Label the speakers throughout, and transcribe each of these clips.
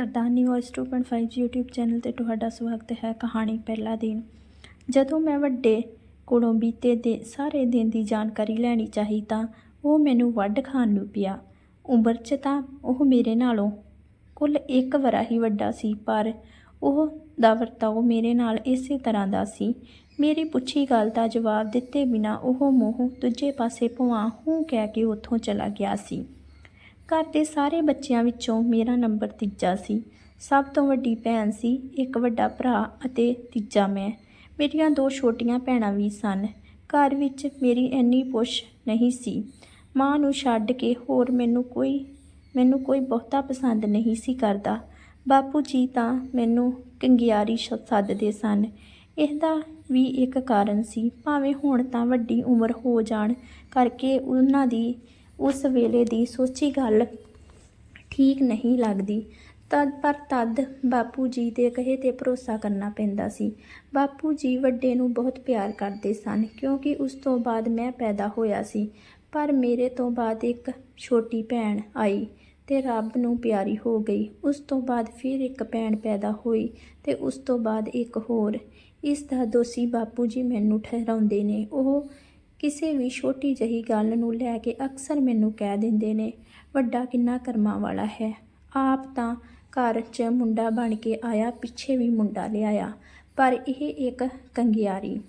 Speaker 1: ਸਰਦਾਰਨੀ voice 2.5 YouTube channel ਤੇ ਤੁਹਾਡਾ ਸਵਾਗਤ ਹੈ ਕਹਾਣੀ ਪਹਿਲਾ ਦਿਨ। ਜਦੋਂ ਮੈਂ ਵੱਡੇ ਕੋਲੋਂ ਬੀਤੇ ਦੇ ਸਾਰੇ ਦਿਨ ਦੀ ਜਾਣਕਾਰੀ ਲੈਣੀ ਚਾਹੀ ਤਾਂ ਉਹ ਮੈਨੂੰ ਵੱਢ ਖਾਣ ਨੂੰ ਪਿਆ। ਉਮਰ 'ਚ ਤਾਂ ਉਹ ਮੇਰੇ ਨਾਲੋਂ ਕੁੱਲ ਇੱਕ ਵਰਾ ਹੀ ਵੱਡਾ ਸੀ, ਪਰ ਉਹ ਦਾ ਵਰਤਾਓ ਮੇਰੇ ਨਾਲ ਇਸੇ ਤਰ੍ਹਾਂ ਦਾ ਸੀ। ਮੇਰੀ ਪੁੱਛੀ ਗੱਲ ਦਾ ਜਵਾਬ ਦਿੱਤੇ ਬਿਨਾ ਉਹ ਮੂੰਹ ਦੂਜੇ ਪਾਸੇ ਭਵਾਂ ਹੂੰ ਕਹਿ ਕੇ ਉੱਥੋਂ ਚਲਾ ਗਿਆ ਸੀ। ਘਰ ਦੇ ਸਾਰੇ ਬੱਚਿਆਂ ਵਿੱਚੋਂ ਮੇਰਾ ਨੰਬਰ ਤੀਜਾ ਸੀ। ਸਭ ਤੋਂ ਵੱਡੀ ਭੈਣ ਸੀ, ਇੱਕ ਵੱਡਾ ਭਰਾ ਅਤੇ ਤੀਜਾ ਮੈਂ। ਮੇਰੀਆਂ ਦੋ ਛੋਟੀਆਂ ਭੈਣਾਂ ਵੀ ਸਨ। ਘਰ ਵਿੱਚ ਮੇਰੀ ਇੰਨੀ ਪੁੱਛ ਨਹੀਂ ਸੀ। ਮਾਂ ਨੂੰ ਛੱਡ ਕੇ ਹੋਰ ਮੈਨੂੰ ਕੋਈ ਮੈਨੂੰ ਕੋਈ ਬਹੁਤਾ ਪਸੰਦ ਨਹੀਂ ਸੀ ਕਰਦਾ। ਬਾਪੂ ਜੀ ਤਾਂ ਮੈਨੂੰ ਕੰਗਿਆਰੀ ਸੱਦਦੇ ਸਨ। ਇਹਦਾ ਵੀ ਇੱਕ ਕਾਰਨ ਸੀ। ਭਾਵੇਂ ਹੁਣ ਤਾਂ ਵੱਡੀ ਉਮਰ ਹੋ ਜਾਣ ਕਰਕੇ ਉਹਨਾਂ ਦੀ ਉਸ ਵੇਲੇ ਦੀ ਸੋਚੀ ਗੱਲ ਠੀਕ ਨਹੀਂ ਲੱਗਦੀ। ਤਦ ਪਰ ਤਦ ਬਾਪੂ ਜੀ ਦੇ ਕਹੇ ਤੇ ਭਰੋਸਾ ਕਰਨਾ ਪੈਂਦਾ ਸੀ। ਬਾਪੂ ਜੀ ਵੱਡੇ ਨੂੰ ਬਹੁਤ ਪਿਆਰ ਕਰਦੇ ਸਨ, ਕਿਉਂਕਿ ਉਸ ਤੋਂ ਬਾਅਦ ਮੈਂ ਪੈਦਾ ਹੋਇਆ ਸੀ। ਪਰ ਮੇਰੇ ਤੋਂ ਬਾਅਦ ਇੱਕ ਛੋਟੀ ਭੈਣ ਆਈ ਤੇ ਰੱਬ ਨੂੰ ਪਿਆਰੀ ਹੋ ਗਈ। ਉਸ ਤੋਂ ਬਾਅਦ ਫਿਰ ਇੱਕ ਭੈਣ ਪੈਦਾ ਹੋਈ ਤੇ ਉਸ ਤੋਂ ਬਾਅਦ ਇੱਕ ਹੋਰ। ਇਸ ਦਾ ਦੋਸ਼ੀ ਬਾਪੂ ਜੀ ਮੈਨੂੰ ਠਹਿਰਾਉਂਦੇ ਨੇ। ਉਹ ਕਿਸੇ ਵੀ ਛੋਟੀ ਜਹੀ ਗੱਲ ਨੂੰ ਲੈ ਕੇ ਅਕਸਰ ਮੈਨੂੰ ਕਹਿ ਦਿੰਦੇ ਨੇ, ਵੱਡਾ ਕਿੰਨਾ ਕਰਮਾਂ ਵਾਲਾ ਹੈ। ਆਪ ਤਾਂ ਘਰ 'ਚ ਮੁੰਡਾ ਬਣ ਕੇ ਆਇਆ, ਪਿੱਛੇ ਵੀ ਮੁੰਡਾ ਲਿਆਇਆ, ਪਰ ਇਹ ਇੱਕ ਕੰਗਿਆਰੀ।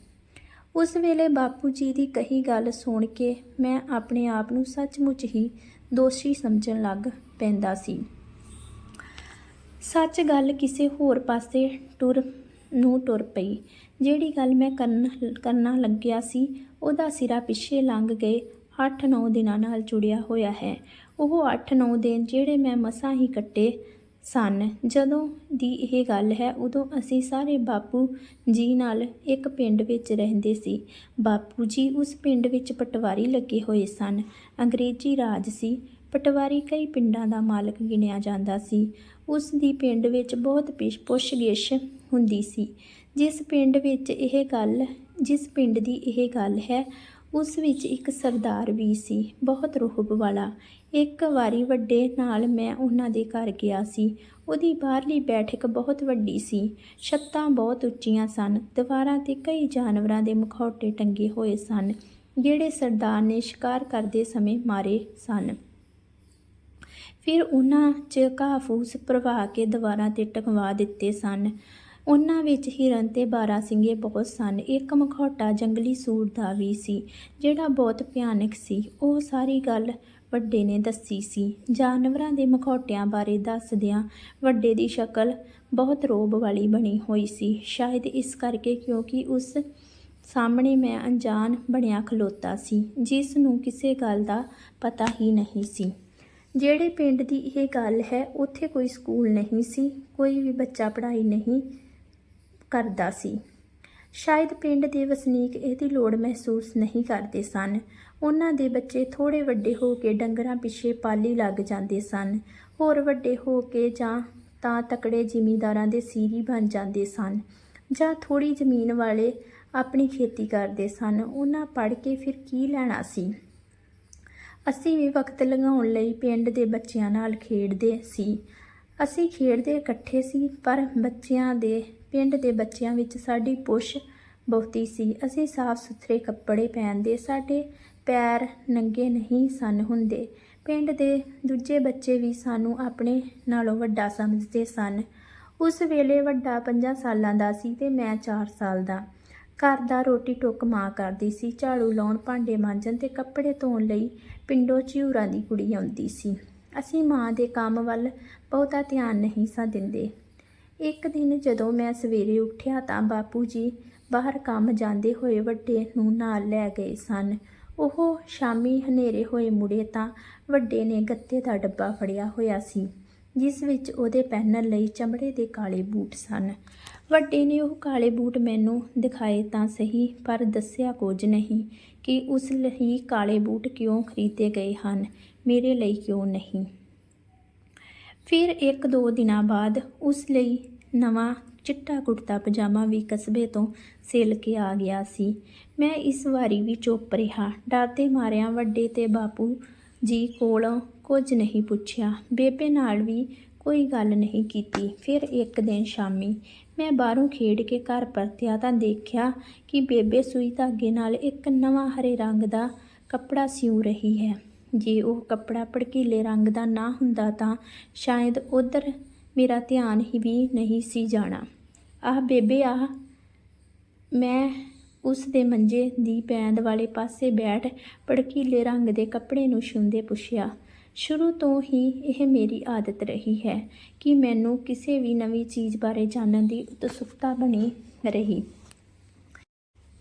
Speaker 1: ਉਸ ਵੇਲੇ ਬਾਪੂ ਜੀ ਦੀ ਕਹੀ ਗੱਲ ਸੁਣ ਕੇ ਮੈਂ ਆਪਣੇ ਆਪ ਨੂੰ ਸੱਚਮੁੱਚ ਹੀ ਦੋਸ਼ੀ ਸਮਝਣ ਲੱਗ ਪੈਂਦਾ ਸੀ। ਸੱਚ ਗੱਲ ਕਿਸੇ ਹੋਰ ਪਾਸੇ ਟੁਰ, ਨੂੰ ਟੁਰ ਪਈ। ਜਿਹੜੀ ਗੱਲ ਮੈਂ ਕਰਨ, ਕਰਨਾ ਲੱਗਿਆ ਸੀ, ਉਹਦਾ ਸਿਰਾ ਪਿੱਛੇ ਲੰਘ ਗਏ 8-9 ਦਿਨਾਂ ਨਾਲ ਜੁੜਿਆ ਹੋਇਆ ਹੈ। ਉਹ 8-9 ਦਿਨ ਜਿਹੜੇ ਮੈਂ ਮਸਾਂ ਹੀ ਕੱਟੇ ਸਨ। ਜਦੋਂ ਦੀ ਇਹ ਗੱਲ ਹੈ, ਉਦੋਂ ਅਸੀਂ ਸਾਰੇ ਬਾਪੂ ਜੀ ਨਾਲ ਇੱਕ ਪਿੰਡ ਵਿੱਚ ਰਹਿੰਦੇ ਸੀ। ਬਾਪੂ ਜੀ ਉਸ ਪਿੰਡ ਵਿੱਚ ਪਟਵਾਰੀ ਲੱਗੇ ਹੋਏ ਸਨ। ਅੰਗਰੇਜ਼ੀ ਰਾਜ ਸੀ। ਪਟਵਾਰੀ ਕਈ ਪਿੰਡਾਂ ਦਾ ਮਾਲਕ ਗਿਣਿਆ ਜਾਂਦਾ ਸੀ। ਉਸ ਦੀ ਪਿੰਡ ਵਿੱਚ ਬਹੁਤ ਪਿਛ ਪੁੱਛਗਿੱਛ ਹੁੰਦੀ ਸੀ। ਜਿਸ ਪਿੰਡ ਵਿੱਚ ਇਹ ਗੱਲ, ਜਿਸ ਪਿੰਡ ਦੀ ਇਹ ਗੱਲ ਹੈ, ਉਸ ਵਿੱਚ ਇੱਕ ਸਰਦਾਰ ਵੀ ਸੀ, ਬਹੁਤ ਰੋਹਬ ਵਾਲਾ। ਇੱਕ ਵਾਰੀ ਵੱਡੇ ਨਾਲ ਮੈਂ ਉਹਨਾਂ ਦੇ ਘਰ ਗਿਆ ਸੀ। ਉਹਦੀ ਬਾਹਰਲੀ ਬੈਠਕ ਬਹੁਤ ਵੱਡੀ ਸੀ। ਛੱਤਾਂ ਬਹੁਤ ਉੱਚੀਆਂ ਸਨ। ਦੀਵਾਰਾਂ ਤੇ ਕਈ ਜਾਨਵਰਾਂ ਦੇ ਮਖੌਟੇ ਟੰਗੇ ਹੋਏ ਸਨ, ਜਿਹੜੇ ਸਰਦਾਰ ਨੇ ਸ਼ਿਕਾਰ ਕਰਦੇ ਸਮੇਂ ਮਾਰੇ ਸਨ। ਫਿਰ ਉਹਨਾਂ 'ਚ ਘਾਹ ਫੂਸ ਭਰਵਾ ਕੇ ਦੀਵਾਰਾਂ ਤੇ ਟਕਵਾ ਦਿੱਤੇ ਸਨ। ਉਹਨਾਂ ਵਿੱਚ ਹਿਰਨ ਤੇ ਬਾਰਾਸਿੰਗੇ ਬਹੁਤ ਸਨ। ਇੱਕ ਮਖੌਟਾ ਜੰਗਲੀ ਸੂਰ ਦਾ ਵੀ ਸੀ, ਜਿਹੜਾ ਬਹੁਤ ਭਿਆਨਕ ਸੀ। ਉਹ ਸਾਰੀ ਗੱਲ ਵੱਡੇ ਨੇ ਦੱਸੀ ਸੀ। ਜਾਨਵਰਾਂ ਦੇ ਮਖੌਟਿਆਂ ਬਾਰੇ ਦੱਸਦਿਆਂ ਵੱਡੇ ਦੀ ਸ਼ਕਲ ਬਹੁਤ ਰੋਬ ਵਾਲੀ ਬਣੀ ਹੋਈ ਸੀ। ਸ਼ਾਇਦ ਇਸ ਕਰਕੇ ਕਿਉਂਕਿ ਉਸ ਸਾਹਮਣੇ ਮੈਂ ਅਣਜਾਣ ਬਣਿਆ ਖਲੋਤਾ ਸੀ, ਜਿਸ ਨੂੰ ਕਿਸੇ ਗੱਲ ਦਾ ਪਤਾ ਹੀ ਨਹੀਂ ਸੀ। ਜਿਹੜੇ ਪਿੰਡ ਦੀ ਇਹ ਗੱਲ ਹੈ, ਉੱਥੇ ਕੋਈ ਸਕੂਲ ਨਹੀਂ ਸੀ, ਕੋਈ ਵੀ ਬੱਚਾ ਪੜ੍ਹਾਈ ਨਹੀਂ ਕਰਦਾ ਸੀ। ਸ਼ਾਇਦ ਪਿੰਡ ਦੇ ਵਸਨੀਕ ਇਹਦੀ ਲੋੜ ਮਹਿਸੂਸ ਨਹੀਂ ਕਰਦੇ ਸਨ। ਉਹਨਾਂ ਦੇ ਬੱਚੇ ਥੋੜੇ ਵੱਡੇ ਹੋ ਕੇ ਡੰਗਰਾਂ ਪਿੱਛੇ ਪਾਲੀ ਲੱਗ ਜਾਂਦੇ ਸਨ। ਹੋਰ ਵੱਡੇ ਹੋ ਕੇ ਜਾਂ ਤਾਂ ਤਕੜੇ ਜ਼ਿਮੀਂਦਾਰਾਂ ਦੇ ਸੀਰੀ ਬਣ ਜਾਂਦੇ ਸਨ ਜਾਂ ਥੋੜੀ ਜ਼ਮੀਨ ਵਾਲੇ ਆਪਣੀ ਖੇਤੀ ਕਰਦੇ ਸਨ। ਉਹਨਾਂ ਪੜ੍ਹ ਕੇ ਫਿਰ ਕੀ ਲੈਣਾ ਸੀ? ਅਸੀਂ ਵੀ ਵਕਤ ਲਗਾਉਣ ਲਈ ਪਿੰਡ ਦੇ ਬੱਚਿਆਂ ਨਾਲ ਖੇਡਦੇ ਸੀ। ਅਸੀਂ ਖੇਡਦੇ ਇਕੱਠੇ ਸੀ, ਪਰ ਬੱਚਿਆਂ ਦੇ ਪਿੰਡ ਦੇ ਬੱਚਿਆਂ ਵਿੱਚ ਸਾਡੀ ਪੁੱਛ ਬਹੁਤੀ ਸੀ। ਅਸੀਂ ਸਾਫ਼ ਸੁਥਰੇ ਕੱਪੜੇ ਪਹਿਨਦੇ, ਸਾਡੇ ਪੈਰ ਨੰਗੇ ਨਹੀਂ ਸਨ ਹੁੰਦੇ। ਪਿੰਡ ਦੇ ਦੂਜੇ ਬੱਚੇ ਵੀ ਸਾਨੂੰ ਆਪਣੇ ਨਾਲੋਂ ਵੱਡਾ ਸਮਝਦੇ ਸਨ। ਉਸ ਵੇਲੇ ਵੱਡਾ 5 ਸਾਲਾਂ ਦਾ ਸੀ ਤੇ ਮੈਂ 4 ਸਾਲ ਦਾ। ਘਰ ਦਾ ਰੋਟੀ ਟੁੱਕ ਮਾਂ ਕਰਦੀ ਸੀ। ਝਾੜੂ ਲਾਉਣ, ਭਾਂਡੇ ਮਾਂਜਣ ਤੇ ਕੱਪੜੇ ਧੋਣ ਲਈ ਪਿੰਡੋਂ ਝਿਊਰਾਂ ਦੀ ਕੁੜੀ ਆਉਂਦੀ ਸੀ। ਅਸੀਂ ਮਾਂ ਦੇ ਕੰਮ ਵੱਲ ਬਹੁਤਾ ਧਿਆਨ ਨਹੀਂ ਸਾਂ ਦਿੰਦੇ। ਇੱਕ ਦਿਨ ਜਦੋਂ ਮੈਂ ਸਵੇਰੇ ਉੱਠਿਆ ਤਾਂ ਬਾਪੂ ਜੀ ਬਾਹਰ ਕੰਮ ਜਾਂਦੇ ਹੋਏ ਵੱਡੇ ਨੂੰ ਨਾਲ ਲੈ ਗਏ ਸਨ। ਉਹ ਸ਼ਾਮੀ ਹਨੇਰੇ ਹੋਏ ਮੁੜੇ ਤਾਂ ਵੱਡੇ ਨੇ ਗੱਤੇ ਦਾ ਡੱਬਾ ਫੜਿਆ ਹੋਇਆ ਸੀ, ਜਿਸ ਵਿੱਚ ਉਹਦੇ ਪਹਿਨਣ ਲਈ ਚਮੜੇ ਦੇ ਕਾਲੇ ਬੂਟ ਸਨ। ਵੱਡੇ ਨੇ ਉਹ ਕਾਲੇ ਬੂਟ ਮੈਨੂੰ ਦਿਖਾਏ ਤਾਂ ਸਹੀ, ਪਰ ਦੱਸਿਆ ਕੁਝ ਨਹੀਂ ਕਿ ਉਸ ਲਈ ਕਾਲੇ ਬੂਟ ਕਿਉਂ ਖਰੀਦੇ ਗਏ ਹਨ, ਮੇਰੇ ਲਈ ਕਿਉਂ ਨਹੀਂ। ਫਿਰ ਇੱਕ ਦੋ ਦਿਨਾਂ ਬਾਅਦ ਉਸ ਲਈ ਨਵਾਂ ਚਿੱਟਾ ਕੁੜਤਾ ਪਜਾਮਾ ਵੀ ਕਸਬੇ ਤੋਂ ਸਿਲ ਕੇ ਆ ਗਿਆ ਸੀ। ਮੈਂ ਇਸ ਵਾਰੀ ਵੀ ਚੁੱਪ ਰਿਹਾ। ਡਰਦੇ ਮਾਰਿਆਂ ਵੱਡੇ ਤੇ ਬਾਪੂ ਜੀ ਕੋਲੋਂ ਕੁਝ ਨਹੀਂ ਪੁੱਛਿਆ। ਬੇਬੇ ਨਾਲ ਵੀ ਕੋਈ ਗੱਲ ਨਹੀਂ ਕੀਤੀ। ਫਿਰ ਇੱਕ ਦਿਨ ਸ਼ਾਮੀ ਮੈਂ ਬਾਹਰੋਂ ਖੇਡ ਕੇ ਘਰ ਪਰਤਿਆ ਤਾਂ ਦੇਖਿਆ ਕਿ ਬੇਬੇ ਸੂਈ ਧਾਗੇ ਨਾਲ ਇੱਕ ਨਵਾਂ ਹਰੇ ਰੰਗ ਦਾ ਕੱਪੜਾ ਸਿਉ ਰਹੀ ਹੈ। ਜੇ ਉਹ ਕੱਪੜਾ ਭੜਕੀਲੇ ਰੰਗ ਦਾ ਨਾ ਹੁੰਦਾ ਤਾਂ ਸ਼ਾਇਦ ਉਧਰ ਮੇਰਾ ਧਿਆਨ ਹੀ ਵੀ ਨਹੀਂ ਸੀ ਜਾਣਾ। ਆਹ ਬੇਬੇ, ਆਹ। ਮੈਂ ਉਸ ਦੇ ਮੰਜੇ ਦੀ ਪੈਂਦ ਵਾਲੇ ਪਾਸੇ ਬੈਠ ਭੜਕੀਲੇ ਰੰਗ ਦੇ ਕੱਪੜੇ ਨੂੰ ਛੂੰਦੇ ਪੁੱਛਿਆ, ਸ਼ੁਰੂ ਤੋਂ ਹੀ ਇਹ ਮੇਰੀ ਆਦਤ ਰਹੀ ਹੈ ਕਿ ਮੈਨੂੰ ਕਿਸੇ ਵੀ ਨਵੀਂ ਚੀਜ਼ ਬਾਰੇ ਜਾਣਨ ਦੀ ਉਤਸੁਕਤਾ ਬਣੀ ਰਹੀ।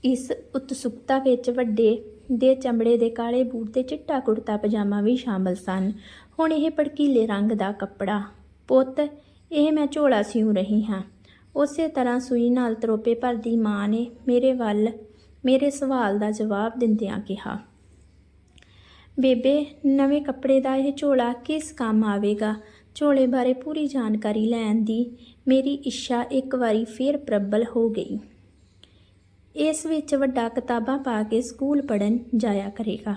Speaker 1: ਇਸ ਉਤਸੁਕਤਾ ਵਿੱਚ ਵੱਡੇ ਦੇ ਚਮੜੇ ਦੇ ਕਾਲੇ ਬੂਟ ਤੇ ਚਿੱਟਾ ਕੁੜਤਾ ਪਜਾਮਾ ਵੀ ਸ਼ਾਮਲ ਸਨ। ਹੁਣ ਇਹ ਭੜਕੀਲੇ ਰੰਗ ਦਾ ਕੱਪੜਾ। ਪੁੱਤ, ਇਹ ਮੈਂ ਝੋਲਾ ਸਿਉਂ ਰਹੀ ਹਾਂ। ਉਸੇ ਤਰ੍ਹਾਂ ਸੂਈ ਨਾਲ ਤਰੋਪੇ ਭਰਦੀ ਮਾਂ ਨੇ ਮੇਰੇ ਵੱਲ, ਮੇਰੇ ਸਵਾਲ ਦਾ ਜਵਾਬ ਦਿੰਦਿਆਂ ਕਿਹਾ, ਬੇਬੇ, ਨਵੇਂ ਕੱਪੜੇ ਦਾ ਇਹ ਝੋਲਾ ਕਿਸ ਕੰਮ ਆਵੇਗਾ? ਝੋਲੇ ਬਾਰੇ ਪੂਰੀ ਜਾਣਕਾਰੀ ਲੈਣ ਦੀ ਮੇਰੀ ਇੱਛਾ ਇੱਕ ਵਾਰੀ ਫੇਰ ਪ੍ਰਬਲ ਹੋ ਗਈ। ਇਸ ਵਿੱਚ ਵੱਡਾ ਕਿਤਾਬਾਂ ਪਾ ਕੇ ਸਕੂਲ ਪੜਨ ਜਾਇਆ ਕਰੇਗਾ।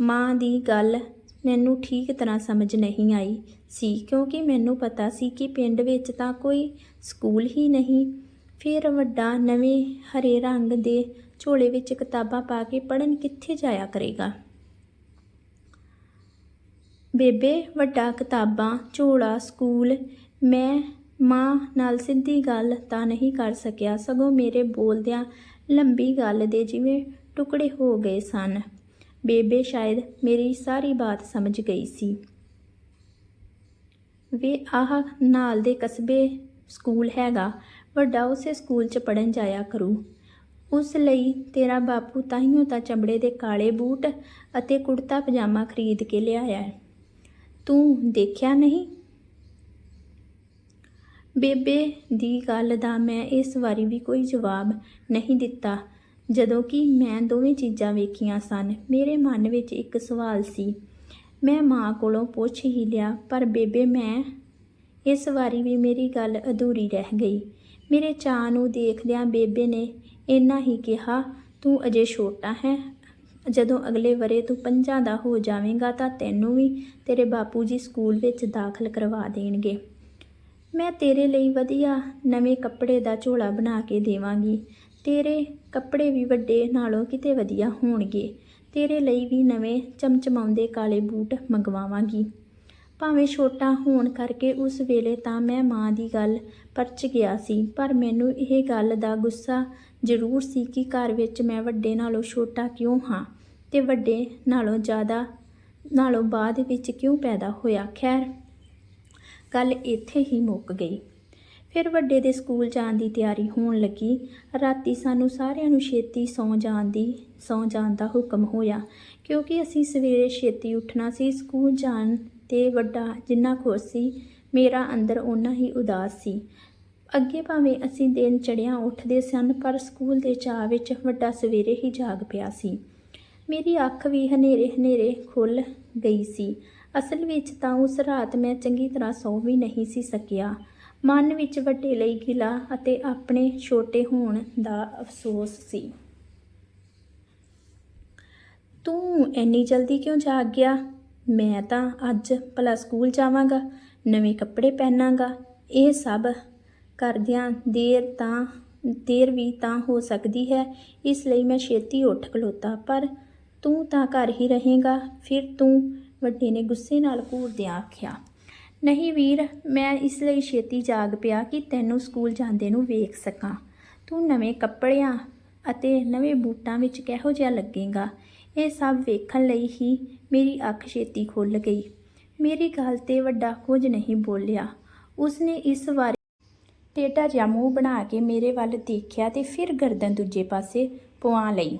Speaker 1: ਮਾਂ ਦੀ ਗੱਲ ਮੈਨੂੰ ਠੀਕ ਤਰ੍ਹਾਂ ਸਮਝ ਨਹੀਂ ਆਈ ਸੀ, ਕਿਉਂਕਿ ਮੈਨੂੰ ਪਤਾ ਸੀ ਕਿ ਪਿੰਡ ਵਿੱਚ ਤਾਂ ਕੋਈ ਸਕੂਲ ਹੀ ਨਹੀਂ। ਫਿਰ ਵੱਡਾ ਨਵੇਂ ਹਰੇ ਰੰਗ ਦੇ ਝੋਲੇ ਵਿੱਚ ਕਿਤਾਬਾਂ ਪਾ ਕੇ ਪੜਨ ਕਿੱਥੇ ਜਾਇਆ ਕਰੇਗਾ? ਬੇਬੇ, ਵੱਡਾ ਕਿਤਾਬਾਂ, ਝੋਲਾ, ਸਕੂਲ, ਮੈਂ ਮਾਂ ਨਾਲ ਸਿੱਧੀ ਗੱਲ ਤਾਂ ਨਹੀਂ ਕਰ ਸਕਿਆ, ਸਗੋਂ ਮੇਰੇ ਬੋਲਦਿਆਂ ਲੰਬੀ ਗੱਲ ਦੇ ਜਿਵੇਂ ਟੁਕੜੇ ਹੋ ਗਏ ਸਨ। ਬੇਬੇ ਸ਼ਾਇਦ ਮੇਰੀ ਸਾਰੀ ਬਾਤ ਸਮਝ ਗਈ ਸੀ। ਵੇ ਆਹ ਨਾਲ ਦੇ ਕਸਬੇ ਸਕੂਲ ਹੈਗਾ, ਵੱਡਾ ਉਸੇ ਸਕੂਲ 'ਚ ਪੜਨ ਜਾਇਆ ਕਰੂ। ਉਸ ਲਈ ਤੇਰਾ ਬਾਪੂ ਤਾਈਓ ਤਾਂ ਚਮੜੇ ਦੇ ਕਾਲੇ ਬੂਟ ਅਤੇ ਕੁੜਤਾ ਪਜਾਮਾ ਖਰੀਦ ਕੇ ਲਿਆਇਆ। ਤੂੰ ਦੇਖਿਆ ਨਹੀਂ ਬੇਬੇ ਦੀ ਗੱਲ ਦਾ ਮੈਂ ਇਸ ਵਾਰੀ ਵੀ ਕੋਈ ਜਵਾਬ ਨਹੀਂ ਦਿੱਤਾ। ਜਦੋਂ ਕਿ ਮੈਂ ਦੋਵੇਂ ਚੀਜ਼ਾਂ ਵੇਖੀਆਂ ਸਨ, ਮੇਰੇ ਮਨ ਵਿੱਚ ਇੱਕ ਸਵਾਲ ਸੀ। ਮੈਂ ਮਾਂ ਕੋਲੋਂ ਪੁੱਛ ਹੀ ਲਿਆ, ਪਰ ਬੇਬੇ ਮੈਂ ਇਸ ਵਾਰੀ ਵੀ ਮੇਰੀ ਗੱਲ ਅਧੂਰੀ ਰਹਿ ਗਈ। ਮੇਰੇ ਚਾਅ ਨੂੰ ਦੇਖਦਿਆਂ ਬੇਬੇ ਨੇ ਇੰਨਾ ਹੀ ਕਿਹਾ, ਤੂੰ ਅਜੇ ਛੋਟਾ ਹੈ, ਜਦੋਂ ਅਗਲੇ ਵਰੇ ਤੂੰ ਪੰਜਾਂ ਦਾ ਹੋ ਜਾਵੇਂਗਾ ਤਾਂ ਤੈਨੂੰ ਵੀ ਤੇਰੇ ਬਾਪੂ ਜੀ ਸਕੂਲ ਵਿੱਚ ਦਾਖਲ ਕਰਵਾ ਦੇਣਗੇ। ਮੈਂ ਤੇਰੇ ਲਈ ਵਧੀਆ ਨਵੇਂ ਕੱਪੜੇ ਦਾ ਝੋਲਾ ਬਣਾ ਕੇ ਦੇਵਾਂਗੀ। ਤੇਰੇ ਕੱਪੜੇ ਵੀ ਵੱਡੇ ਨਾਲੋਂ ਕਿਤੇ ਵਧੀਆ ਹੋਣਗੇ। ਤੇਰੇ ਲਈ ਵੀ ਨਵੇਂ ਚਮਚਮਾਉਂਦੇ ਕਾਲੇ ਬੂਟ ਮੰਗਵਾਵਾਂਗੀ। ਭਾਵੇਂ ਛੋਟਾ ਹੋਣ ਕਰਕੇ ਉਸ ਵੇਲੇ ਤਾਂ ਮੈਂ ਮਾਂ ਦੀ ਗੱਲ ਪਰਚ ਗਿਆ ਸੀ, ਪਰ ਮੈਨੂੰ ਇਹ ਗੱਲ ਦਾ ਗੁੱਸਾ ਜ਼ਰੂਰ ਸੀ ਕਿ ਘਰ ਵਿੱਚ ਮੈਂ ਵੱਡੇ ਨਾਲੋਂ ਛੋਟਾ ਕਿਉਂ ਹਾਂ ਤੇ ਵੱਡੇ ਨਾਲੋਂ ਜ਼ਿਆਦਾ ਨਾਲੋਂ ਬਾਅਦ ਵਿੱਚ ਕਿਉਂ ਪੈਦਾ ਹੋਇਆ। ਖੈਰ ਗੱਲ ਇੱਥੇ ਹੀ ਮੁੱਕ ਗਈ। ਫਿਰ ਵੱਡੇ ਦੇ ਸਕੂਲ ਜਾਣ ਦੀ ਤਿਆਰੀ ਹੋਣ ਲੱਗੀ। ਰਾਤੀ ਸਾਨੂੰ ਸਾਰਿਆਂ ਨੂੰ ਛੇਤੀ ਸੌਂ ਜਾਣ ਦੀ, ਸੌਂ ਜਾਣ ਦਾ ਹੁਕਮ ਹੋਇਆ ਕਿਉਂਕਿ ਅਸੀਂ ਸਵੇਰੇ ਛੇਤੀ ਉੱਠਣਾ ਸੀ। ਸਕੂਲ ਜਾਣ ਤੇ ਵੱਡਾ ਜਿੰਨਾ ਖੁਸ਼ ਸੀ, ਮੇਰਾ ਅੰਦਰ ਓਨਾ ਹੀ ਉਦਾਸ ਸੀ। ਅੱਗੇ ਭਾਵੇਂ ਅਸੀਂ ਦਿਨ ਚੜਿਆਂ ਉੱਠਦੇ ਸਨ, ਪਰ ਸਕੂਲ ਦੇ ਚਾਅ ਵਿੱਚ ਵੱਡਾ ਸਵੇਰੇ ਹੀ ਜਾਗ ਪਿਆ ਸੀ। ਮੇਰੀ ਅੱਖ ਵੀ ਹਨੇਰੇ ਹਨੇਰੇ ਖੁੱਲ ਗਈ ਸੀ। ਅਸਲ ਵਿੱਚ ਤਾਂ ਉਸ ਰਾਤ ਮੈਂ ਚੰਗੀ ਤਰ੍ਹਾਂ ਸੌ ਵੀ ਨਹੀਂ ਸੀ ਸਕਿਆ। ਮਨ ਵਿੱਚ ਵੱਡੇ ਲਈ ਗਿਲਾ ਅਤੇ ਆਪਣੇ ਛੋਟੇ ਹੋਣ ਦਾ ਅਫਸੋਸ ਸੀ। ਤੂੰ ਇੰਨੀ ਜਲਦੀ ਕਿਉਂ ਜਾਗ ਗਿਆ? ਮੈਂ ਤਾਂ ਅੱਜ ਭਲਾ ਸਕੂਲ ਜਾਵਾਂਗਾ, ਨਵੇਂ ਕੱਪੜੇ ਪਹਿਨਾਂਗਾ, ਇਹ ਸਭ ਕਰਦਿਆਂ ਦੇਰ ਤਾਂ, ਦੇਰ ਵੀ ਤਾਂ ਹੋ ਸਕਦੀ ਹੈ, ਇਸ ਲਈ ਮੈਂ ਛੇਤੀ ਉੱਠ ਖਲੋਤਾ, ਪਰ ਤੂੰ ਤਾਂ ਘਰ ਹੀ ਰਹੇਗਾ, ਫਿਰ ਤੂੰ ਵੱਡੇ ਨੇ ਗੁੱਸੇ ਨਾਲ ਘੂਰਦਿਆਂ ਆਖਿਆ, ਨਹੀਂ ਵੀਰ, ਮੈਂ ਇਸ ਲਈ ਛੇਤੀ ਜਾਗ ਪਿਆ ਕਿ ਤੈਨੂੰ ਸਕੂਲ ਜਾਂਦੇ ਨੂੰ ਵੇਖ ਸਕਾਂ। ਤੂੰ ਨਵੇਂ ਕੱਪੜਿਆਂ ਅਤੇ ਨਵੇਂ ਬੂਟਾਂ ਵਿੱਚ ਕਿਹੋ ਜਿਹਾ ਲੱਗੇਗਾ। ਇਹ ਸਭ ਵੇਖਣ ਲਈ ਹੀ ਮੇਰੀ ਅੱਖ ਛੇਤੀ ਖੁੱਲ ਗਈ। ਮੇਰੀ ਗੱਲ ਤੇ ਵੱਡਾ ਕੁਝ ਨਹੀਂ ਬੋਲਿਆ। ਉਸਨੇ ਇਸ ਵਾਰੀ ਟੇਟਾ ਜਿਹਾ ਮੂੰਹ ਬਣਾ ਕੇ ਮੇਰੇ ਵੱਲ ਦੇਖਿਆ ਤੇ ਫਿਰ ਗਰਦਨ ਦੂਜੇ ਪਾਸੇ ਪਵਾ ਲਈ।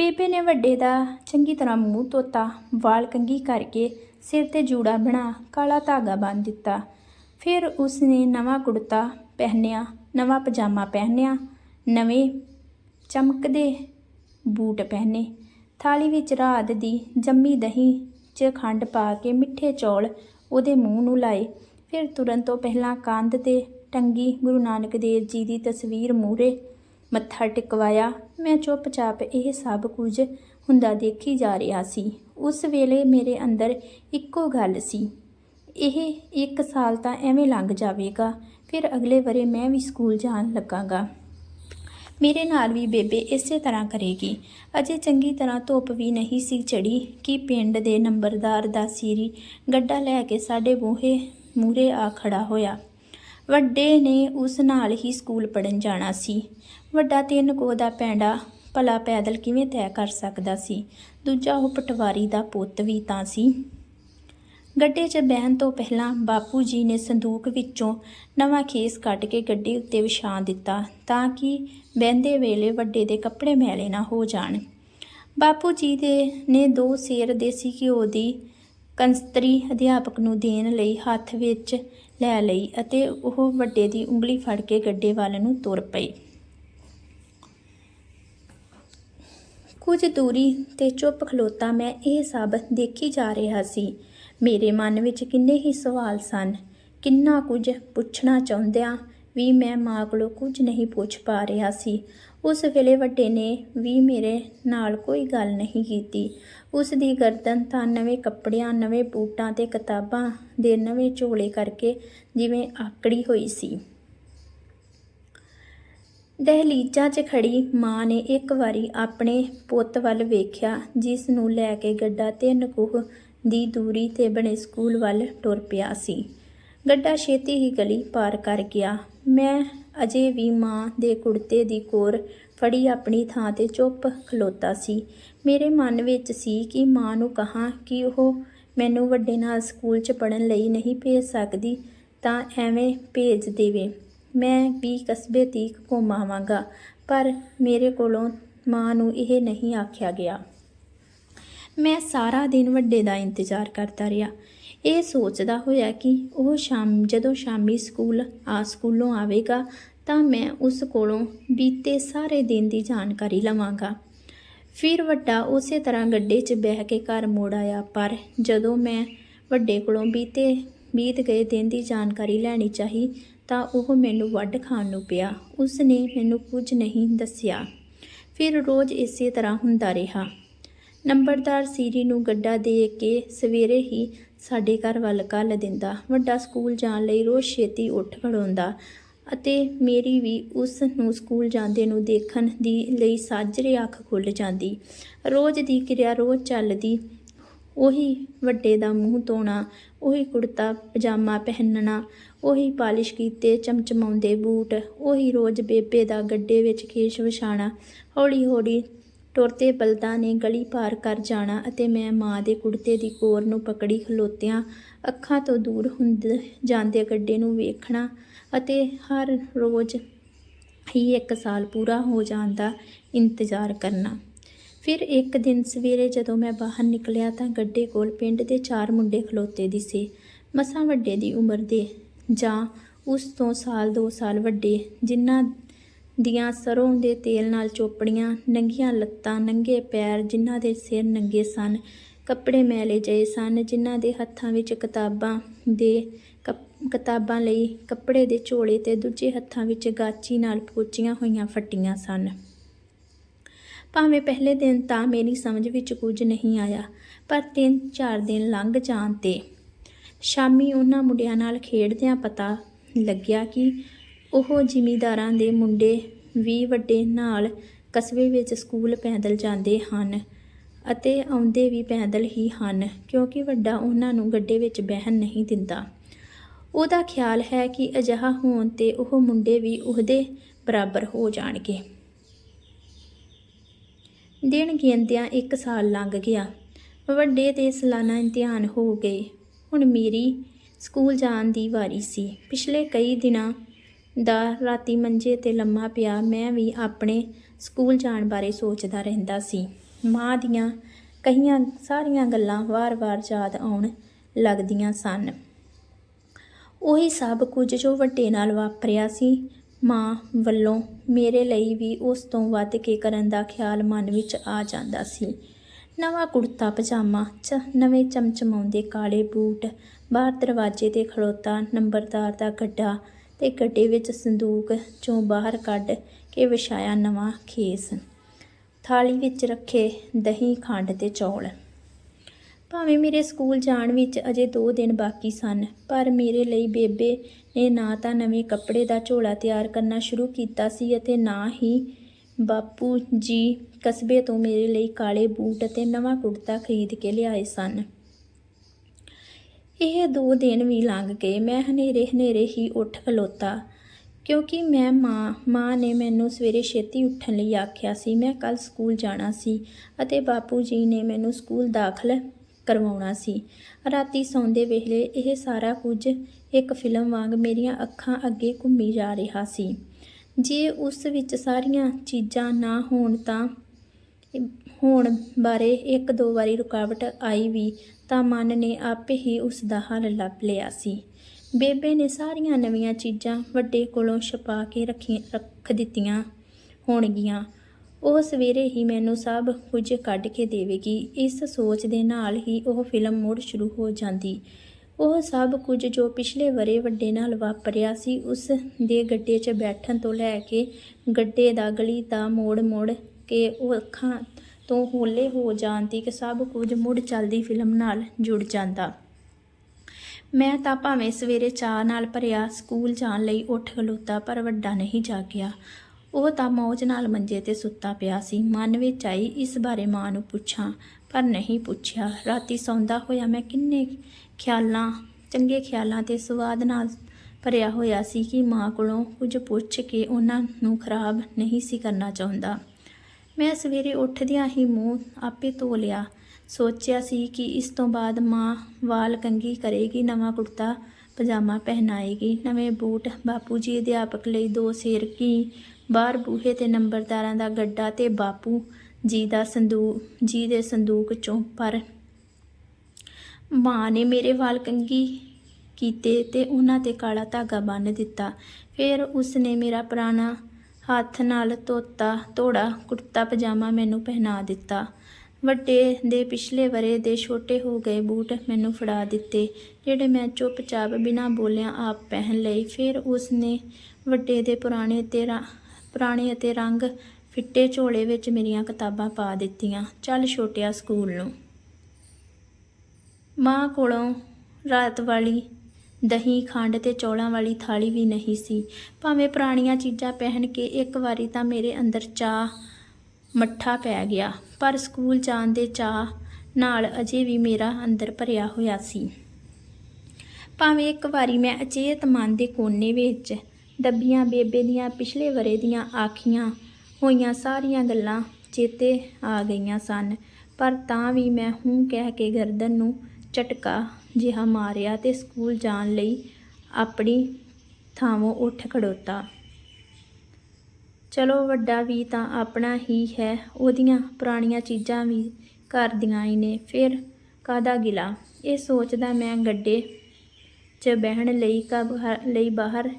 Speaker 1: ਬੇਬੇ ਨੇ ਵੱਡੇ ਦਾ ਚੰਗੀ ਤਰ੍ਹਾਂ ਮੂੰਹ ਧੋਤਾ, ਵਾਲ ਕੰਗੀ ਕਰਕੇ ਸਿਰ ਤੇ ਜੂੜਾ ਬਣਾ ਕਾਲਾ ਧਾਗਾ ਬੰਨ੍ਹ ਦਿੱਤਾ। ਫਿਰ ਉਸਨੇ ਨਵਾਂ ਕੁੜਤਾ ਪਹਿਨਿਆ, ਨਵਾਂ ਪਜਾਮਾ ਪਹਿਨਿਆ, ਨਵੇਂ ਚਮਕਦੇ ਬੂਟ ਪਹਿਨੇ। ਥਾਲੀ ਵਿੱਚ ਰਾਤ ਦੀ ਜੰਮੀ ਦਹੀਂ 'ਚ ਖੰਡ ਪਾ ਕੇ ਮਿੱਠੇ ਚੌਲ ਉਹਦੇ ਮੂੰਹ ਨੂੰ ਲਾਏ। ਫਿਰ ਤੁਰਨ ਤੋਂ ਪਹਿਲਾਂ ਕੰਧ ਤੇ ਟੰਗੀ ਗੁਰੂ ਨਾਨਕ ਦੇਵ ਜੀ ਦੀ ਤਸਵੀਰ ਮੂਹਰੇ ਮੱਥਾ ਟਿਕਵਾਇਆ। ਮੈਂ ਚੁੱਪਚਾਪ ਇਹ ਸਭ ਕੁਝ ਹੁੰਦਾ ਦੇਖੀ ਜਾ ਰਿਹਾ ਸੀ। ਉਸ ਵੇਲੇ ਮੇਰੇ ਅੰਦਰ ਇੱਕੋ ਗੱਲ ਸੀ। ਇਹ ਇੱਕ ਸਾਲ ਤਾਂ ਐਵੇਂ ਲੰਘ ਜਾਵੇਗਾ, ਫਿਰ ਅਗਲੇ ਵਰੇ ਮੈਂ ਵੀ ਸਕੂਲ ਜਾਣ ਲੱਗਾਂਗਾ। ਮੇਰੇ ਨਾਲ ਵੀ ਬੇਬੇ ਇਸੇ ਤਰ੍ਹਾਂ ਕਰੇਗੀ। ਅਜੇ ਚੰਗੀ ਤਰ੍ਹਾਂ ਧੁੱਪ ਵੀ ਨਹੀਂ ਸੀ ਚੜੀ ਕਿ ਪਿੰਡ ਦੇ ਨੰਬਰਦਾਰ ਦਾ ਸੀਰੀ ਗੱਡਾ ਲੈ ਕੇ ਸਾਡੇ ਬੂਹੇ ਮੂਰੇ ਆ ਖੜਾ ਹੋਇਆ। ਵੱਡੇ ਨੇ ਉਸ ਨਾਲ ਹੀ ਸਕੂਲ ਪੜਨ ਜਾਣਾ ਸੀ। ਵੱਡਾ ਤਿੰਨ ਕੋ ਦਾ ਪੈਂਡਾ ਭਲਾ ਪੈਦਲ ਕਿਵੇਂ ਤੈਅ ਕਰ ਸਕਦਾ ਸੀ? ਦੂਜਾ ਉਹ ਪਟਵਾਰੀ ਦਾ ਪੁੱਤ ਵੀ ਤਾਂ ਸੀ। ਗੱਡੇ 'ਚ ਬਹਿਣ ਤੋਂ ਪਹਿਲਾਂ ਬਾਪੂ ਜੀ ਨੇ ਸੰਦੂਕ ਵਿੱਚੋਂ ਨਵਾਂ ਖੇਸ ਕੱਢ ਕੇ ਗੱਡੀ ਉੱਤੇ ਵਿਛਾ ਦਿੱਤਾ ਤਾਂ ਕਿ ਬਹਿੰਦੇ ਵੇਲੇ ਵੱਡੇ ਦੇ ਕੱਪੜੇ ਮੈਲੇ ਨਾ ਹੋ ਜਾਣ। ਬਾਪੂ ਜੀ ਦੇ ਨੇ ਦੋ ਸੇਰ ਦੇਸੀ ਘਿਓ ਦੀ ਕੰਸਤਰੀ ਅਧਿਆਪਕ ਨੂੰ ਦੇਣ ਲਈ ਹੱਥ ਵਿੱਚ ਲੈ ਲਈ ਅਤੇ ਉਹ ਵੱਡੇ ਦੀ ਉਂਗਲੀ ਫੜ ਕੇ ਗੱਡੇ ਵੱਲ ਨੂੰ ਤੁਰ ਪਈ ਕੁਝ ਦੂਰੀ ਤੇ ਚੁੱਪ ਖਲੋਤਾ ਮੈਂ ਇਹ ਸਭ ਦੇਖੀ ਜਾ ਰਿਹਾ ਸੀ। ਮੇਰੇ ਮਨ ਵਿੱਚ ਕਿੰਨੇ ਹੀ ਸਵਾਲ ਸਨ। ਕਿੰਨਾ ਕੁਝ ਪੁੱਛਣਾ ਚਾਹੁੰਦਿਆਂ ਵੀ ਮੈਂ ਮਾਂ ਕੋਲੋਂ ਕੁਝ ਨਹੀਂ ਪੁੱਛ ਪਾ ਰਿਹਾ ਸੀ। ਉਸ ਵੇਲੇ ਵੱਡੇ ਨੇ ਵੀ ਮੇਰੇ ਨਾਲ ਕੋਈ ਗੱਲ ਨਹੀਂ ਕੀਤੀ। ਉਸ ਦੀ ਗਰਦਨ ਤਾਂ ਨਵੇਂ ਕੱਪੜਿਆਂ, ਨਵੇਂ ਬੂਟਾਂ ਤੇ ਕਿਤਾਬਾਂ ਦੇ ਨਵੇਂ ਝੋਲੇ ਕਰਕੇ ਜਿਵੇਂ ਆਕੜੀ ਹੋਈ ਸੀ। ਦਹਲੀਜ਼ਾਂ 'ਚ ਖੜੀ ਮਾਂ ਨੇ ਇੱਕ ਵਾਰੀ ਆਪਣੇ ਪੁੱਤ ਵੱਲ ਵੇਖਿਆ, ਜਿਸ ਨੂੰ ਲੈ ਕੇ ਗੱਡਾ ਤਿੰਨ ਕੁਹ ਦੀ ਦੂਰੀ ਤੇ ਬਣੇ ਸਕੂਲ ਵੱਲ ਟੁਰ ਪਿਆ ਸੀ। ਗੱਡਾ ਛੇਤੀ ਹੀ ਗਲੀ ਪਾਰ ਕਰ ਗਿਆ। ਮੈਂ ਅਜੇ ਵੀ ਮਾਂ ਦੇ ਕੁੜਤੇ ਦੀ ਕੋਰ ਫੜੀ ਆਪਣੀ ਥਾਂ ਤੇ ਚੁੱਪ ਖਲੋਤਾ ਸੀ। ਮੇਰੇ ਮਨ ਵਿੱਚ ਸੀ ਕਿ ਮਾਂ ਨੂੰ ਕਹਾਂ ਕਿ ਉਹ ਮੈਨੂੰ ਵੱਡੇ ਨਾਲ ਸਕੂਲ 'ਚ ਪੜਨ ਲਈ ਨਹੀਂ ਭੇਜ ਸਕਦੀ, ਤਾਂ ਐਵੇਂ ਭੇਜ ਦੇਵੇ। ਮੈਂ ਵੀ ਕਸਬੇ ਤੀਕ ਘੁੰਮਾਵਾਂਗਾ ਪਰ ਮੇਰੇ ਕੋਲੋਂ ਮਾਂ ਨੂੰ ਇਹ ਨਹੀਂ ਆਖਿਆ ਗਿਆ। ਮੈਂ ਸਾਰਾ ਦਿਨ ਵੱਡੇ ਦਾ ਇੰਤਜ਼ਾਰ ਕਰਦਾ ਰਿਹਾ। ਇਹ ਸੋਚਦਾ ਹੋਇਆ ਕਿ ਉਹ ਸ਼ਾਮ, ਜਦੋਂ ਸ਼ਾਮੀ ਸਕੂਲ, ਆ ਸਕੂਲੋਂ ਆਵੇਗਾ, ਤਾਂ ਮੈਂ ਉਸ ਕੋਲੋਂ ਬੀਤੇ ਸਾਰੇ ਦਿਨ ਦੀ ਜਾਣਕਾਰੀ ਲਵਾਂਗਾ। ਫਿਰ ਵੱਡਾ ਉਸੇ ਤਰ੍ਹਾਂ ਗੱਡੇ 'ਚ ਬਹਿ ਕੇ ਘਰ ਮੋੜ ਆਇਆ, ਪਰ ਜਦੋਂ ਮੈਂ ਵੱਡੇ ਕੋਲੋਂ ਬੀਤੇ, ਬੀਤ ਗਏ ਦਿਨ ਦੀ ਜਾਣਕਾਰੀ ਲੈਣੀ ਚਾਹੀ ਤਾਂ ਉਹ ਮੈਨੂੰ ਵੱਢ ਖਾਣ ਨੂੰ ਪਿਆ। ਉਸ ਨੇ ਮੈਨੂੰ ਕੁਝ ਨਹੀਂ ਦੱਸਿਆ। ਫਿਰ ਰੋਜ਼ ਇਸੇ ਤਰ੍ਹਾਂ ਹੁੰਦਾ ਰਿਹਾ। ਨੰਬਰਦਾਰ ਸੀਰੀ ਨੂੰ ਗੱਡਾ ਦੇ ਕੇ ਸਵੇਰੇ ਹੀ ਸਾਡੇ ਘਰ ਵੱਲ ਕੱਲ ਦਿੰਦਾ। ਵੱਡਾ ਸਕੂਲ ਜਾਣ ਲਈ ਰੋਜ਼ ਛੇਤੀ ਉੱਠ ਖੜਾਉਂਦਾ ਅਤੇ ਮੇਰੀ ਵੀ ਉਸ ਨੂੰ ਸਕੂਲ ਜਾਂਦੇ ਨੂੰ ਦੇਖਣ ਦੀ ਲਈ ਸਾਜਰੇ ਅੱਖ ਖੁੱਲ ਜਾਂਦੀ। ਰੋਜ਼ ਦੀ ਕਿਰਿਆ ਰੋਜ਼ ਚੱਲਦੀ। ਉਹੀ ਵੱਡੇ ਦਾ ਮੂੰਹ ਧੋਣਾ, ਉਹੀ ਕੁੜਤਾ ਪਜਾਮਾ ਪਹਿਨਣਾ, ਉਹੀ ਪਾਲਿਸ਼ ਕੀਤੇ ਚਮਚਮਾਉਂਦੇ ਬੂਟ, ਉਹੀ ਰੋਜ਼ ਬੇਬੇ ਦਾ ਗੱਡੇ ਵਿੱਚ ਖੇਸ਼ ਵਿਛਾਣਾ ਹੌਲੀ ਹੌਲੀ ਟੁਰਤੇ ਬਲਦਾਂ ਨੇ ਗਲੀ ਪਾਰ ਕਰ ਜਾਣਾ ਅਤੇ ਮੈਂ ਮਾਂ ਦੇ ਕੁੜਤੇ ਦੀ ਕੋਰ ਨੂੰ ਪਕੜੀ ਖਲੋਤਿਆਂ ਅੱਖਾਂ ਤੋਂ ਦੂਰ ਹੁੰਦੇ ਜਾਂਦੇ ਗੱਡੇ ਨੂੰ ਵੇਖਣਾ ਅਤੇ ਹਰ ਰੋਜ਼ ਹੀ ਇੱਕ ਸਾਲ ਪੂਰਾ ਹੋ ਜਾਣ ਦਾ ਇੰਤਜ਼ਾਰ ਕਰਨਾ। ਫਿਰ ਇੱਕ ਦਿਨ ਸਵੇਰੇ ਜਦੋਂ ਮੈਂ ਬਾਹਰ ਨਿਕਲਿਆ ਤਾਂ ਗੱਡੇ ਕੋਲ ਪਿੰਡ ਦੇ ਚਾਰ ਮੁੰਡੇ ਖਲੋਤੇ ਦਿਸੇ ਮਸਾਂ ਵੱਡੇ ਦੀ ਉਮਰ ਦੇ ਜਾਂ ਉਸ ਤੋਂ ਸਾਲ ਦੋ ਸਾਲ ਵੱਡੇ, ਜਿਨ੍ਹਾਂ ਦੀਆਂ ਸਰੋਂ ਦੇ ਤੇਲ ਨਾਲ ਚੋਪੜੀਆਂ, ਨੰਗੀਆਂ ਲੱਤਾਂ, ਨੰਗੇ ਪੈਰ, ਜਿਨ੍ਹਾਂ ਦੇ ਸਿਰ ਨੰਗੇ ਸਨ, ਕੱਪੜੇ ਮੈਲੇ ਜਏ ਸਨ, ਜਿਨ੍ਹਾਂ ਦੇ ਹੱਥਾਂ ਵਿੱਚ ਕਿਤਾਬਾਂ ਦੇ ਕੱਪ- ਕਿਤਾਬਾਂ ਲਈ, ਕੱਪੜੇ ਦੇ ਝੋਲੇ ਤੇ ਦੂਜੇ ਹੱਥਾਂ ਵਿੱਚ ਗਾਚੀ ਨਾਲ ਪੋਚੀਆਂ ਹੋਈਆਂ ਫੱਟੀਆਂ ਸਨ। ਭਾਵੇਂ ਪਹਿਲੇ ਦਿਨ ਤਾਂ ਮੇਰੀ ਸਮਝ ਵਿੱਚ ਕੁਝ ਨਹੀਂ ਆਇਆ, ਪਰ ਤਿੰਨ ਚਾਰ ਦਿਨ ਲੰਘ ਜਾਣ ਤੇ। ਸ਼ਾਮੀ ਉਹਨਾਂ ਮੁੰਡਿਆਂ ਨਾਲ ਖੇਡਦਿਆਂ ਪਤਾ ਲੱਗਿਆ ਕਿ ਉਹ ਜ਼ਿਮੀਂਦਾਰਾਂ ਦੇ ਮੁੰਡੇ ਵੀ ਵੱਡੇ ਨਾਲ ਕਸਬੇ ਵਿੱਚ ਸਕੂਲ ਪੈਦਲ ਜਾਂਦੇ ਹਨ ਅਤੇ ਆਉਂਦੇ ਵੀ ਪੈਦਲ ਹੀ ਹਨ, ਕਿਉਂਕਿ ਵੱਡਾ ਉਹਨਾਂ ਨੂੰ ਗੱਡੇ ਵਿੱਚ ਬਹਿਣ ਨਹੀਂ ਦਿੰਦਾ। ਉਹਦਾ ਖਿਆਲ ਹੈ ਕਿ ਅਜਿਹਾ ਹੋਣ ਤੇ ਉਹ ਮੁੰਡੇ ਵੀ ਉਹਦੇ ਬਰਾਬਰ ਹੋ ਜਾਣਗੇ। ਦਿਨ ਗਿਣਦਿਆਂ ਇੱਕ ਸਾਲ ਲੰਘ ਗਿਆ। ਵੱਡੇ 'ਤੇ ਸਾਲਾਨਾ ਇਮਤਿਹਾਨ ਹੋ ਗਏ। ਹੁਣ ਮੇਰੀ ਸਕੂਲ ਜਾਣ ਦੀ ਵਾਰੀ ਸੀ। ਪਿਛਲੇ ਕਈ ਦਿਨਾਂ ਦਾ ਰਾਤੀ ਮੰਜੇ ਤੇ ਲੰਮਾ ਪਿਆ ਮੈਂ ਵੀ ਆਪਣੇ ਸਕੂਲ ਜਾਣ ਬਾਰੇ ਸੋਚਦਾ ਰਹਿੰਦਾ ਸੀ। ਮਾਂ ਦੀਆਂ ਕਈਆਂ ਸਾਰੀਆਂ ਗੱਲਾਂ ਵਾਰ-ਵਾਰ ਯਾਦ ਆਉਣ ਲੱਗਦੀਆਂ ਸਨ। ਉਹੀ ਸਭ ਕੁਝ ਜੋ ਵੱਡੇ ਨਾਲ ਵਾਪਰਿਆ ਸੀ। ਮਾਂ ਵੱਲੋਂ ਮੇਰੇ ਲਈ ਵੀ ਉਸ ਤੋਂ ਵੱਧ ਕੇ ਕਰਨ ਦਾ ਖਿਆਲ ਮਨ ਵਿੱਚ ਆ ਜਾਂਦਾ ਸੀ। ਨਵਾਂ ਕੁੜਤਾ, ਪਜਾਮਾ, ਚ ਨਵੇਂ ਚਮਚਮਾਉਂਦੇ ਕਾਲੇ ਬੂਟ, ਬਾਹਰ ਦਰਵਾਜ਼ੇ ਤੇ ਖੜੋਤਾ ਨੰਬਰਦਾਰ ਦਾ ਗੱਡਾ ਤੇ ਗੱਡੇ ਵਿੱਚ ਸੰਦੂਕ ਚੋਂ ਬਾਹਰ ਕੱਢ ਕੇ ਵਿਛਾਇਆ ਨਵਾਂ ਖੇਸ। ਥਾਲੀ ਵਿੱਚ ਰੱਖੇ ਦਹੀਂ ਖੰਡ ਤੇ ਚੌਲ। ਭਾਵੇਂ ਮੇਰੇ ਸਕੂਲ ਜਾਣ ਵਿੱਚ ਅਜੇ 2 ਦਿਨ ਬਾਕੀ ਸਨ, ਪਰ ਮੇਰੇ ਲਈ ਬੇਬੇ ਨੇ ਨਾ ਤਾਂ ਨਵੇਂ ਕੱਪੜੇ ਦਾ ਝੋਲਾ ਤਿਆਰ ਕਰਨਾ ਸ਼ੁਰੂ ਕੀਤਾ ਸੀ ਅਤੇ ਨਾ ਹੀ ਬਾਪੂ ਜੀ ਕਸਬੇ ਤੋਂ ਮੇਰੇ ਲਈ ਕਾਲੇ ਬੂਟ ਅਤੇ ਨਵਾਂ ਕੁੜਤਾ ਖਰੀਦ ਕੇ ਲਿਆਏ ਸਨ। ਇਹ ਦੋ ਦਿਨ ਵੀ ਲੰਘ ਗਏ। ਮੈਂ ਹਨੇਰੇ ਹਨੇਰੇ ਹੀ ਉੱਠ ਖਲੋਤਾ ਕਿਉਂਕਿ ਮੈਂ ਮਾਂ ਮਾਂ ਨੇ ਮੈਨੂੰ ਸਵੇਰੇ ਛੇਤੀ ਉੱਠਣ ਲਈ ਆਖਿਆ ਸੀ। ਮੈਂ ਕੱਲ ਸਕੂਲ ਜਾਣਾ ਸੀ ਅਤੇ ਬਾਪੂ ਜੀ ਨੇ ਮੈਨੂੰ ਸਕੂਲ ਦਾਖਲ ਕਰਵਾਉਣਾ ਸੀ। ਰਾਤੀ ਸੌਂਦੇ ਵੇਲੇ ਇਹ ਸਾਰਾ ਕੁਝ ਇੱਕ ਫਿਲਮ ਵਾਂਗ ਮੇਰੀਆਂ ਅੱਖਾਂ ਅੱਗੇ ਘੁੰਮੀ ਜਾ ਰਿਹਾ ਸੀ। ਜੇ ਉਸ ਵਿੱਚ ਸਾਰੀਆਂ ਚੀਜ਼ਾਂ ਨਾ ਹੋਣ ਤਾਂ, ਹੋਣ ਬਾਰੇ ਇੱਕ ਦੋ ਵਾਰੀ ਰੁਕਾਵਟ ਆਈ ਵੀ ਤਾਂ ਮਨ ਨੇ ਆਪੇ ਹੀ ਉਸ ਦਾ ਹੱਲ ਲੱਭ ਲਿਆ ਸੀ। ਬੇਬੇ ਨੇ ਸਾਰੀਆਂ ਨਵੀਆਂ ਚੀਜ਼ਾਂ ਵੱਡੇ ਕੋਲੋਂ ਛਪਾ ਕੇ ਰੱਖੀ, ਰੱਖ ਦਿੱਤੀਆਂ ਹੋਣਗੀਆਂ। ਉਹ ਸਵੇਰੇ ਹੀ ਮੈਨੂੰ ਸਭ ਕੁਝ ਕੱਢ ਕੇ ਦੇਵੇਗੀ। ਇਸ ਸੋਚ ਦੇ ਨਾਲ ਹੀ ਉਹ ਫਿਲਮ ਮੁੜ ਸ਼ੁਰੂ ਹੋ ਜਾਂਦੀ। ਉਹ ਸਭ ਕੁਝ ਜੋ ਪਿਛਲੇ ਵਰੇ ਵੱਡੇ ਨਾਲ ਵਾਪਰਿਆ ਸੀ, ਉਸ ਦੇ ਗੱਡੇ 'ਚ ਬੈਠਣ ਤੋਂ ਲੈ ਕੇ ਗੱਡੇ ਦਾ ਗਲੀ ਦਾ ਮੋੜ ਮੋੜ ਕੇ ਉਹ ਅੱਖਾਂ ਤੋਂ ਹੋਲੇ ਹੋ ਜਾਂਦੀ ਕਿ ਸਭ ਕੁਝ ਮੁੜ ਚੱਲਦੀ ਫਿਲਮ ਨਾਲ ਜੁੜ ਜਾਂਦਾ। ਮੈਂ ਤਾਂ ਭਾਵੇਂ ਸਵੇਰੇ ਚਾਹ ਨਾਲ ਭਰਿਆ ਸਕੂਲ ਜਾਣ ਲਈ ਉੱਠ ਖਲੋਤਾ, ਪਰ ਵੱਡਾ ਨਹੀਂ ਜਾਗਿਆ। ਉਹ ਤਾਂ ਮੌਜ ਨਾਲ ਮੰਜੇ ਤੇ ਸੁੱਤਾ ਪਿਆ ਸੀ। ਮਨ ਵਿੱਚ ਆਈ, ਇਸ ਬਾਰੇ ਮਾਂ ਨੂੰ ਪੁੱਛਾਂ, ਪਰ ਨਹੀਂ ਪੁੱਛਿਆ। ਰਾਤੀ ਸੌਂਦਾ ਹੋਇਆ ਮੈਂ ਕਿੰਨੇ ਖਿਆਲਾਂ, ਚੰਗੇ ਖਿਆਲਾਂ ਤੇ ਸਵਾਦ ਨਾਲ ਭਰਿਆ ਹੋਇਆ ਸੀ ਕਿ ਮਾਂ ਕੋਲੋਂ ਕੁਝ ਪੁੱਛ ਕੇ ਉਹਨਾਂ ਨੂੰ ਖਰਾਬ ਨਹੀਂ ਸੀ ਕਰਨਾ ਚਾਹੁੰਦਾ। ਮੈਂ ਸਵੇਰੇ ਉੱਠਦਿਆਂ ਹੀ ਮੂੰਹ ਆਪੇ ਧੋ ਲਿਆ। ਸੋਚਿਆ ਸੀ ਕਿ ਇਸ ਤੋਂ ਬਾਅਦ ਮਾਂ ਵਾਲ ਕੰਗੀ ਕਰੇਗੀ, ਨਵਾਂ ਕੁੜਤਾ, ਪਜਾਮਾ ਪਹਿਨਾਏਗੀ, ਨਵੇਂ ਬੂਟ ਬਾਪੂ ਜੀ ਅਧਿਆਪਕ ਲਈ ਦੋ ਸੇਰਕੀ, ਬਾਹਰ ਬੂਹੇ ਤੇ ਨੰਬਰਦਾਰਾਂ ਦਾ ਗੱਡਾ ਤੇ ਬਾਪੂ ਜੀ ਦਾ ਸੰਦੂਕ ਜੀ ਦੇ ਸੰਦੂਕ ਚੋਂ ਪਰ ਮਾਂ ਨੇ ਮੇਰੇ ਵਾਲ ਕੰਗੀ ਕੀਤੇ ਤੇ ਉਹਨਾਂ ਤੇ ਕਾਲਾ ਧਾਗਾ ਬੰਨ੍ਹ ਦਿੱਤਾ। ਫਿਰ ਉਸਨੇ ਮੇਰਾ ਪੁਰਾਣਾ ਹੱਥ ਨਾਲ ਧੋਤਾ ਧੋੜਾ, ਕੁੜਤਾ, ਪਜਾਮਾ ਮੈਨੂੰ ਪਹਿਨਾ ਦਿੱਤਾ। ਵੱਡੇ ਦੇ ਪਿਛਲੇ ਵਰੇ ਦੇ ਛੋਟੇ ਹੋ ਗਏ ਬੂਟ ਮੈਨੂੰ ਫੜਾ ਦਿੱਤੇ, ਜਿਹੜੇ ਮੈਂ ਚੁੱਪਚਾਪ ਬਿਨਾਂ ਬੋਲਿਆਂ ਆਪ ਪਹਿਨ ਲਏ। ਫਿਰ ਉਸਨੇ ਵੱਡੇ ਦੇ ਪੁਰਾਣੇ ਤੇ ਰਾ- ਪੁਰਾਣੇ ਅਤੇ ਰੰਗ ਫਿੱਟੇ ਝੋਲੇ ਵਿੱਚ ਮੇਰੀਆਂ ਕਿਤਾਬਾਂ ਪਾ ਦਿੱਤੀਆਂ। ਚੱਲ ਛੋਟਿਆ ਸਕੂਲ ਨੂੰ। ਮਾਂ ਕੋਲੋਂ ਰਾਤ ਵਾਲੀ ਦਹੀਂ, ਖੰਡ ਤੇ ਚੌਲਾਂ ਵਾਲੀ ਥਾਲੀ ਵੀ ਨਹੀਂ ਸੀ। ਭਾਵੇਂ ਪੁਰਾਣੀਆਂ ਚੀਜ਼ਾਂ ਪਹਿਨ ਕੇ ਇੱਕ ਵਾਰੀ ਤਾਂ ਮੇਰੇ ਅੰਦਰ ਚਾਹ ਮੱਠਾ ਪੈ ਗਿਆ, ਪਰ ਸਕੂਲ ਜਾਣ ਦੇ ਚਾਹ ਨਾਲ ਅਜੇ ਵੀ ਮੇਰਾ ਅੰਦਰ ਭਰਿਆ ਹੋਇਆ ਸੀ। ਭਾਵੇਂ ਇੱਕ ਵਾਰੀ ਮੈਂ ਅਚੇਤ ਮਨ ਦੇ ਕੋਨੇ ਵਿੱਚ ਦੱਬੀਆਂ ਬੇਬੇ ਦੀਆਂ ਪਿਛਲੇ ਵਰੇ ਦੀਆਂ ਆਖੀਆਂ ਹੋਈਆਂ ਸਾਰੀਆਂ ਗੱਲਾਂ ਚੇਤੇ ਆ ਗਈਆਂ ਸਨ, ਪਰ ਤਾਂ ਵੀ ਮੈਂ ਹੂੰ ਕਹਿ ਕੇ ਗਰਦਨ ਨੂੰ ਝਟਕਾ ਜਿਹਾ ਮਾਰਿਆ ਤੇ ਸਕੂਲ ਜਾਣ ਲਈ ਆਪਣੀ ਥਾਂਵੋਂ ਉੱਠ ਖੜੋਤਾ। ਚਲੋ ਵੱਡਾ ਵੀ ਤਾਂ ਆਪਣਾ ਹੀ ਹੈ, ਉਹਦੀਆਂ ਪੁਰਾਣੀਆਂ ਚੀਜ਼ਾਂ ਵੀ ਘਰ ਦੀਆਂ ਹੀ ਨੇ, ਫਿਰ ਕਾਦਾ ਗਿਲਾ? ਇਹ ਸੋਚਦਾ ਮੈਂ ਗੱਡੇ 'ਚ ਬਹਿਣ ਲਈ ਕਬ ਲਈ ਬਾਹਰ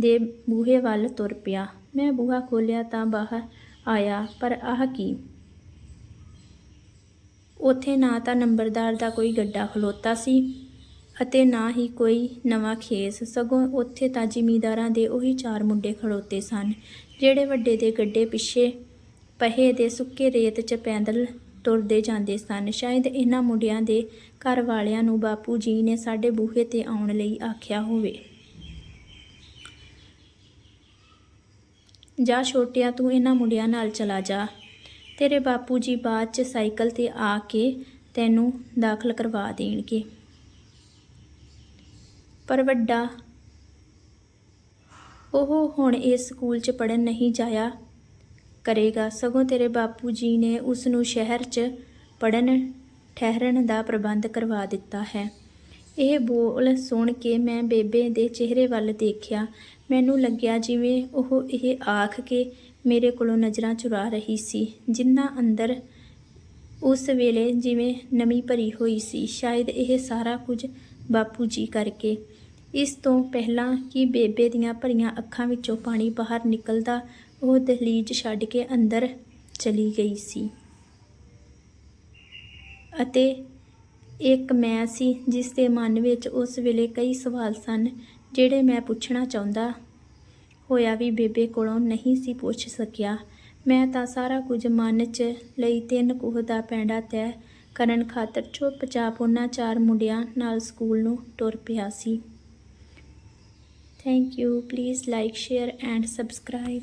Speaker 1: ਦੇ ਬੂਹੇ ਵੱਲ ਤੁਰ ਪਿਆ। ਮੈਂ ਬੂਹਾ ਖੋਲ੍ਹਿਆ ਤਾਂ ਬਾਹਰ ਆਇਆ, ਪਰ ਆਹ ਕੀ? ਉੱਥੇ ਨਾ ਤਾਂ ਨੰਬਰਦਾਰ ਦਾ ਕੋਈ ਗੱਡਾ ਖਲੋਤਾ ਸੀ ਅਤੇ ਨਾ ਹੀ ਕੋਈ ਨਵਾਂ ਖੇਸ। ਸਗੋਂ ਉੱਥੇ ਤਾਂ ਜ਼ਿਮੀਂਦਾਰਾਂ ਦੇ ਉਹੀ ਚਾਰ ਮੁੰਡੇ ਖੜੋਤੇ ਸਨ, ਜਿਹੜੇ ਵੱਡੇ ਦੇ ਗੱਡੇ ਪਿੱਛੇ ਪਹੇ ਦੇ ਸੁੱਕੇ ਰੇਤ 'ਚ ਪੈਦਲ ਤੁਰਦੇ ਜਾਂਦੇ ਸਨ। ਸ਼ਾਇਦ ਇਹਨਾਂ ਮੁੰਡਿਆਂ ਦੇ ਘਰ ਵਾਲਿਆਂ ਨੂੰ ਬਾਪੂ ਜੀ ਨੇ ਸਾਡੇ ਬੂਹੇ ਤੇ ਆਉਣ ਲਈ ਆਖਿਆ ਹੋਵੇ। ਜਾ ਛੋਟਿਆ, ਤੂੰ ਇਹਨਾਂ ਮੁੰਡਿਆਂ ਨਾਲ ਚਲਾ ਜਾ। ਤੇਰੇ ਬਾਪੂ ਜੀ ਬਾਅਦ 'ਚ ਸਾਈਕਲ ਤੇ ਆ ਕੇ ਤੈਨੂੰ ਦਾਖਲ ਕਰਵਾ ਦੇਣਗੇ। ਪਰ ਵੱਡਾ, ਉਹ ਹੁਣ ਇਸ ਸਕੂਲ 'ਚ ਪੜਨ ਨਹੀਂ ਜਾਇਆ ਕਰੇਗਾ। ਸਗੋਂ ਤੇਰੇ ਬਾਪੂ ਜੀ ਨੇ ਉਸ ਨੂੰ ਸ਼ਹਿਰ 'ਚ ਪੜਨ ਠਹਿਰਣ ਦਾ ਪ੍ਰਬੰਧ ਕਰਵਾ ਦਿੱਤਾ ਹੈ। ਇਹ ਬੋਲ ਸੁਣ ਕੇ ਮੈਂ ਬੇਬੇ ਦੇ ਚਿਹਰੇ ਵੱਲ ਦੇਖਿਆ। ਮੈਨੂੰ ਲੱਗਿਆ ਜਿਵੇਂ ਉਹ ਇਹ ਆਖ ਕੇ ਮੇਰੇ ਕੋਲੋਂ ਨਜ਼ਰਾਂ ਚੁਰਾ ਰਹੀ ਸੀ। ਜਿੰਨਾ ਅੰਦਰ ਉਸ ਵੇਲੇ ਜਿਵੇਂ ਨਮੀ ਭਰੀ ਹੋਈ ਸੀ, ਸ਼ਾਇਦ ਇਹ ਸਾਰਾ ਕੁਝ ਬਾਪੂ ਜੀ ਕਰਕੇ। ਇਸ ਤੋਂ ਪਹਿਲਾਂ ਕਿ ਬੇਬੇ ਦੀਆਂ ਭਰੀਆਂ ਅੱਖਾਂ ਵਿੱਚੋਂ ਪਾਣੀ ਬਾਹਰ ਨਿਕਲਦਾ, ਉਹ ਦਹਲੀਜ਼ ਛੱਡ ਕੇ ਅੰਦਰ ਚਲੀ ਗਈ ਸੀ। ਅਤੇ ਇੱਕ ਮੈਂ ਸੀ, ਜਿਸ ਦੇ ਮਨ ਵਿੱਚ ਉਸ ਵੇਲੇ ਕਈ ਸਵਾਲ ਸਨ, ਜਿਹੜੇ ਮੈਂ ਪੁੱਛਣਾ ਚਾਹੁੰਦਾ ਹੋਇਆ ਵੀ ਬੇਬੇ ਕੋਲੋਂ ਨਹੀਂ ਸੀ ਪੁੱਛ ਸਕਿਆ। ਮੈਂ ਤਾਂ ਸਾਰਾ ਕੁਝ ਮਨ 'ਚ ਲਈ ਤਿੰਨ ਕੁਹ ਦਾ ਪੈਂਡਾ ਤੈ ਕਰਨ ਖਾਤਰ ਚੁੱਪਚਾਪ ਉਹਨਾਂ ਚਾਰ ਮੁੰਡਿਆਂ ਨਾਲ ਸਕੂਲ ਨੂੰ ਟੁਰ ਪਿਆ ਸੀ। Thank you please like share and subscribe